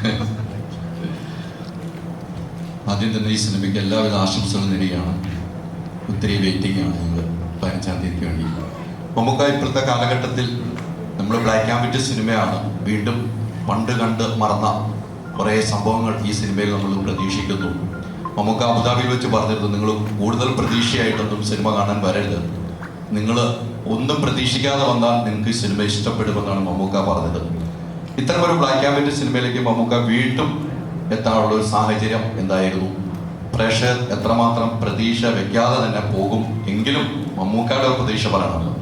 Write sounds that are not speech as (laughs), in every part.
(laughs) ആദ്യം തന്നെ ഈ സിനിമയ്ക്ക് എല്ലാവിധ ആശംസകളും നേടുകയാണ് ഒത്തിരി വെയിറ്റിംഗ് ആണ് ഞങ്ങൾ പതിനഞ്ചാം വേണ്ടി നമുക്ക് ഇപ്പോഴത്തെ കാലഘട്ടത്തിൽ നമ്മൾ ബ്ലാക്ക് ആൻഡ് വൈറ്റ് സിനിമയാണ് വീണ്ടും പണ്ട് കണ്ട് മറന്ന കുറേ സംഭവങ്ങൾ ഈ സിനിമയിൽ നമ്മൾ പ്രതീക്ഷിക്കുന്നു. നമുക്ക് അബുദാബിയിൽ വെച്ച് പറഞ്ഞിരുന്നു നിങ്ങൾ കൂടുതൽ പ്രതീക്ഷയായിട്ടൊന്നും സിനിമ കാണാൻ വരരുത്. നിങ്ങൾ ഒന്നും പ്രതീക്ഷിക്കാതെ വന്നാൽ നിങ്ങൾക്ക് ഈ സിനിമ ഇഷ്ടപ്പെടുമെന്നാണ് മമ്മൂക്ക പറഞ്ഞത്. ഇത്തരം ഒരു ബ്ലാക്ക് ആൻഡ് വൈറ്റ് സിനിമയിലേക്ക് മമ്മൂക്ക വീണ്ടും എത്താനുള്ള ഒരു സാഹചര്യം എന്തായിരുന്നു? പ്രേക്ഷകർ എത്രമാത്രം പ്രതീക്ഷ വെക്കാതെ തന്നെ പോകും എങ്കിലും മമ്മൂക്കയുടെ ഒരു പ്രതീക്ഷ പറയണമല്ലോ.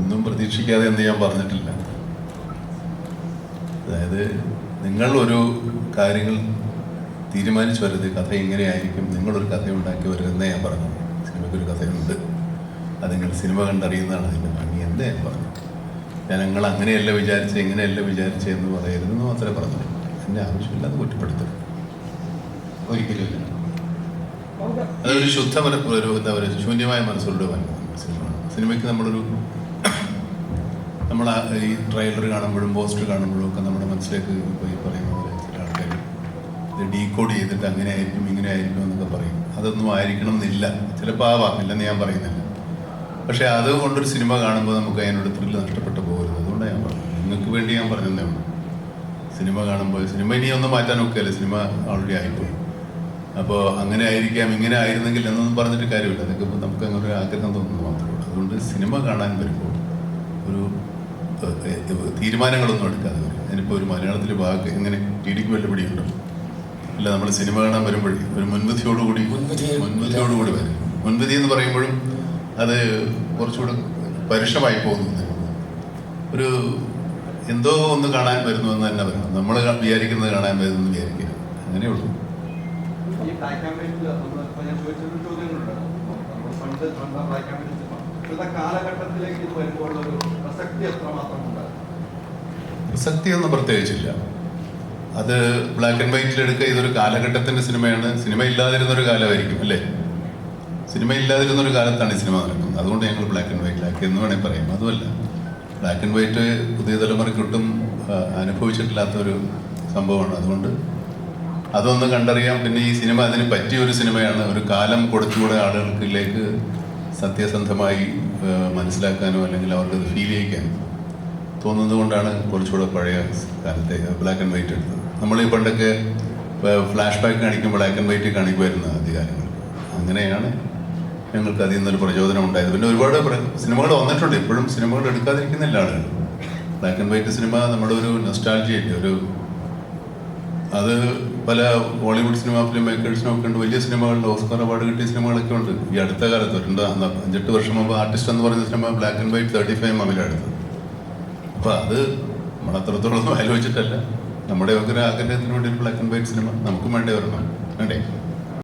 ഒന്നും പ്രതീക്ഷിക്കാതെ എന്ന് ഞാൻ പറഞ്ഞിട്ടില്ല. അതായത് നിങ്ങൾ ഒരു കാര്യങ്ങൾ തീരുമാനിച്ചു വരുത് കഥ എങ്ങനെയായിരിക്കും നിങ്ങളൊരു കഥ ഉണ്ടാക്കി വരുന്നേ ഞാൻ പറഞ്ഞു സിനിമയ്ക്കൊരു കഥയുണ്ട്. അത് നിങ്ങൾ സിനിമ കണ്ടറിയുന്നതാണ് അതിന്റെ ഭംഗി എന്ന് ഞാൻ പറഞ്ഞു ഞാൻ നിങ്ങൾ അങ്ങനെയല്ല വിചാരിച്ച് എങ്ങനെയല്ല വിചാരിച്ച് എന്ന് പറയരുതെന്ന് മാത്രമേ പറഞ്ഞു എന്റെ ആവശ്യമില്ലാതെ കുറ്റപ്പെടുത്തരുത് ഒരിക്കലും അതൊരു ശുദ്ധ മന ഒരു എന്താ പറയുക ശൂന്യമായ മനസ്സുകളുടെ സിനിമ സിനിമയ്ക്ക് നമ്മളൊരു നമ്മൾ ഈ ട്രെയിലർ കാണുമ്പോഴും പോസ്റ്റർ കാണുമ്പോഴും ഒക്കെ നമ്മുടെ മനസ്സിലേക്ക് പോയി പറയുന്ന പോലെ ചില ആൾക്കാർ ഇത് ഡീകോഡ് ചെയ്തിട്ട് അങ്ങനെ ആയിരിക്കും ഇങ്ങനെ ആയിരിക്കും എന്നൊക്കെ പറയും. അതൊന്നും ആയിരിക്കണം എന്നില്ല. ചിലപ്പോൾ ആവാം ഇല്ലെന്ന് ഞാൻ പറയുന്നില്ല. പക്ഷേ അതുകൊണ്ടൊരു സിനിമ കാണുമ്പോൾ നമുക്ക് അതിനോട് ത്രില്ല് നഷ്ടപ്പെട്ടു പോകരുത്. അതുകൊണ്ടാണ് ഞാൻ പറഞ്ഞത്. നിങ്ങൾക്ക് വേണ്ടി ഞാൻ പറഞ്ഞതേ ഉള്ളൂ. സിനിമ കാണുമ്പോൾ സിനിമ ഇനി ഒന്നും മാറ്റാൻ ഒക്കെയല്ലേ സിനിമ ഓൾറെഡി ആയിപ്പോയി. അപ്പോൾ അങ്ങനെ ആയിരിക്കാം ഇങ്ങനെ ആയിരുന്നെങ്കിൽ എന്നൊന്നും പറഞ്ഞിട്ട് കാര്യമില്ല. അതൊക്കെ ഇപ്പോൾ നമുക്ക് അങ്ങനെ ഒരു ആഗ്രഹം തോന്നുന്നു മാത്രമേ ഉള്ളൂ. അതുകൊണ്ട് സിനിമ കാണാൻ വരുമ്പോൾ ഒരു തീരുമാനങ്ങളൊന്നും എടുക്കാതെ വരും ഒരു മലയാളത്തിൽ ഭാഗം എങ്ങനെ ടി ഡിക്ക് വല്ല പിടിയുണ്ടോ? അല്ല നമ്മൾ സിനിമ കാണാൻ വരുമ്പോഴേ ഒരു മുൻവിധിയോടുകൂടി മുൻവിധി- മുൻവിധിയോടുകൂടി വരും. മുൻവിധി എന്ന് പറയുമ്പോഴും അത് കുറച്ചുകൂടെ പരുഷമായി പോകുന്നു ഒരു എന്തോ ഒന്ന് കാണാൻ വരുന്നു എന്ന് തന്നെ പറയുന്നു. നമ്മൾ വിചാരിക്കുന്നത് കാണാൻ വരുന്നു എന്ന് വിചാരിക്കുക അങ്ങനെയുള്ളൂ പ്രസക്തിയൊന്നും പ്രത്യേകിച്ചില്ല. അത് ബ്ലാക്ക് ആൻഡ് വൈറ്റിൽ എടുക്കുക ഇതൊരു കാലഘട്ടത്തിന്റെ സിനിമയാണ്. സിനിമ ഇല്ലാതിരുന്ന ഒരു കാലമായിരിക്കും അല്ലേ? സിനിമ ഇല്ലാതിരുന്ന ഒരു കാലത്താണ് ഈ സിനിമ നടക്കുന്നത്. അതുകൊണ്ട് ഞങ്ങൾ ബ്ലാക്ക് ആൻഡ് വൈറ്റിലാക്കി എന്ന് വേണമെങ്കിൽ പറയും. അതുമല്ല ബ്ലാക്ക് ആൻഡ് വൈറ്റ് പുതിയ തലമുറയ്ക്ക് ഒട്ടും ആ, അനുഭവിച്ചിട്ടില്ലാത്ത ഒരു സംഭവമാണ്. അതുകൊണ്ട് അതൊന്ന് കണ്ടറിയാം. പിന്നെ ഈ സിനിമ അതിന് പറ്റിയ ഒരു സിനിമയാണ്. ഒരു കാലം കൊടുത്തുകൂടെ ആളുകൾക്കിലേക്ക് സത്യസന്ധമായി മനസ്സിലാക്കാനോ അല്ലെങ്കിൽ അവർക്കത് ഫീൽ ചെയ്യിക്കാനോ തോന്നുന്നത് കൊണ്ടാണ് കുറച്ചുകൂടെ പഴയ കാലത്തെ ബ്ലാക്ക് ആൻഡ് വൈറ്റ് എടുത്തത്. നമ്മൾ ഈ പണ്ടൊക്കെ ഫ്ലാഷ് ബാക്ക് കാണിക്കും ബ്ലാക്ക് ആൻഡ് വൈറ്റ് കാണിക്കുമായിരുന്നു അധികാരങ്ങൾ അങ്ങനെയാണ് ഞങ്ങൾക്ക് അതിൽ നിന്നൊരു പ്രചോദനം ഉണ്ടായത്. പിന്നെ ഒരുപാട് സിനിമകൾ വന്നിട്ടുണ്ട്. ഇപ്പോഴും സിനിമകൾ എടുക്കാതിരിക്കുന്നില്ല ആളുകൾ. ബ്ലാക്ക് ആൻഡ് വൈറ്റ് സിനിമ നമ്മുടെ ഒരു നൊസ്റ്റാൾജിയല്ലേ ഒരു അത് പല ബോളിവുഡ് സിനിമ ഫിലിം മേക്കേഴ്സിനും ഒക്കെ ഉണ്ട്. വലിയ സിനിമകളുണ്ട്. ഓസ്കാർ അവാർഡ് കിട്ടിയ സിനിമകളൊക്കെ ഉണ്ട്. ഈ അടുത്ത കാലത്ത് രണ്ട് അഞ്ചെട്ട് വർഷം മുമ്പ് ആർട്ടിസ്റ്റ് എന്ന് പറയുന്ന cinema black and white thirty five മമ്മിലാണ് എടുത്തത് അപ്പോൾ അത് ഒന്നും (laughs) ആലോചിച്ചിട്ടല്ല. നമ്മുടെ ഒക്കെ ഒരു ആഗ്രഹത്തിന് വേണ്ടി ബ്ലാക്ക് ആൻഡ് വൈറ്റ് സിനിമ നമുക്കും വേണ്ടി വരണം. വേണ്ടേ?